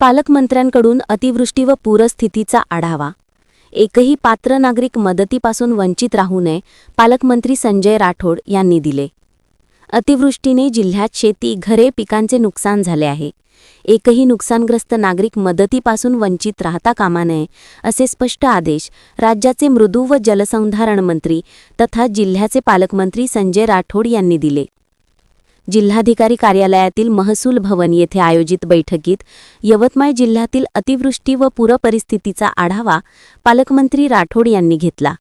पालकमंत्र्यांकडून अतिवृष्टी व पूरस्थितीचा आढावा. एकही पात्र नागरिक मदतीपासून वंचित राहू नये पालकमंत्री संजय राठोड यांनी दिले. अतिवृष्टीने जिल्ह्यात शेती घरे पिकांचे नुकसान झाले आहे. एकही नुकसानग्रस्त नागरिक मदतीपासून वंचित राहता कामा नये असे स्पष्ट आदेश राज्याचे मृदू व जलसंधारण मंत्री तथा जिल्ह्याचे पालकमंत्री संजय राठोड यांनी दिले. जिल्हाधिकारी कार्यालयातील महसूल भवन येथे आयोजित बैठकीत यवतमाळ जिल्ह्यातील अतिवृष्टी व पूरपरिस्थितीचा आढावा पालकमंत्री राठोड यांनी घेतला.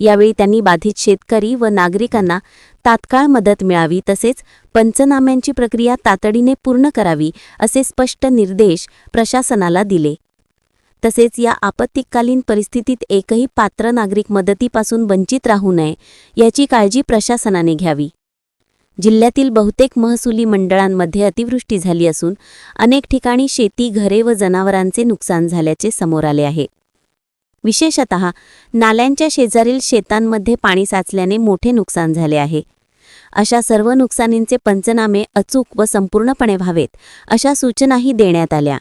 यावेळी त्यांनी बाधित शेतकरी व नागरिकांना तात्काळ मदत मिळावी तसेच पंचनाम्यांची प्रक्रिया तातडीने पूर्ण करावी असे स्पष्ट निर्देश प्रशासनाला दिले. तसेच या आपत्कालीन परिस्थितीत एकही पात्र नागरिक मदतीपासून वंचित राहू नये याची काळजी प्रशासनाने घ्यावी. जिल्ह्यातील बहुतेक महसुली मंडळांमध्ये अतिवृष्टी झाली असून अनेक ठिकाणी शेती घरे व जनावरांचे नुकसान झाल्याचे समोर आले आहे. विशेषत नाल्यांच्या शेजारील शेतांमध्ये पाणी साचल्याने मोठे नुकसान झाले आहे. अशा सर्व नुकसानींचे पंचनामे अचूक व संपूर्णपणे व्हावेत अशा सूचनाही देण्यात आल्या.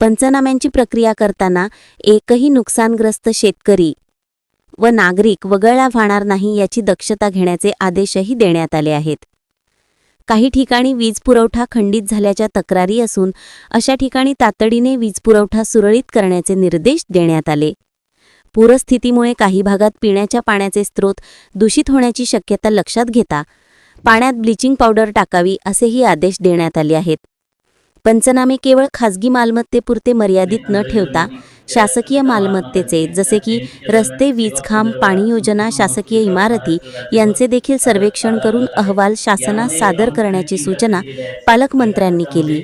पंचनाम्यांची प्रक्रिया करताना एकही नुकसानग्रस्त शेतकरी व नागरिक वगळला जाणार नाही याची दक्षता घेण्याचे आदेशही देण्यात आले आहेत. काही ठिकाणी वीज पुरवठा खंडित झाल्याच्या तक्रारी असून अशा ठिकाणी तातडीने वीज पुरवठा सुरळीत करण्याचे निर्देश देण्यात आले. पूरस्थितीमुळे काही भागात पिण्याच्या पाण्याचे स्रोत दूषित होण्याची शक्यता लक्षात घेता पाण्यात ब्लिचिंग पावडर टाकावी असेही आदेश देण्यात आले आहेत. पंचनामे केवळ खाजगी मालमत्तेपुरते मर्यादित न ठेवता शासकीय मालमत्तेचे जसे की रस्ते वीजखांब पाणी योजना शासकीय इमारती यांचे देखील सर्वेक्षण करून अहवाल शासनास सादर करण्याची सूचना पालकमंत्र्यांनी केली.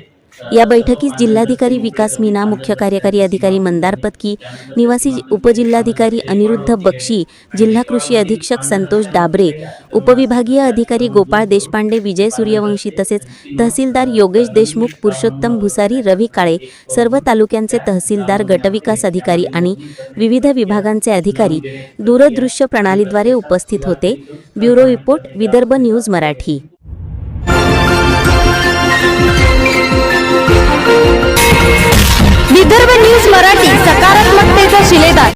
या बैठकीस जिल्हाधिकारी विकास मीना मुख्य कार्यकारी अधिकारी मंदार पत्की निवासी उपजिल्हाधिकारी अनिरुद्ध बक्षी जिल्हा कृषी अधीक्षक संतोष डाबरे उपविभागीय अधिकारी गोपाळ देशपांडे विजय सूर्यवंशी तसेच तहसीलदार योगेश देशमुख पुरुषोत्तम भुसारी रवी काळे सर्व तालुक्यांचे तहसीलदार गटविकास अधिकारी आणि विविध विभागांचे अधिकारी दूरदृश्य प्रणालीद्वारे उपस्थित होते. Bureau report Vidarbha news Marathi.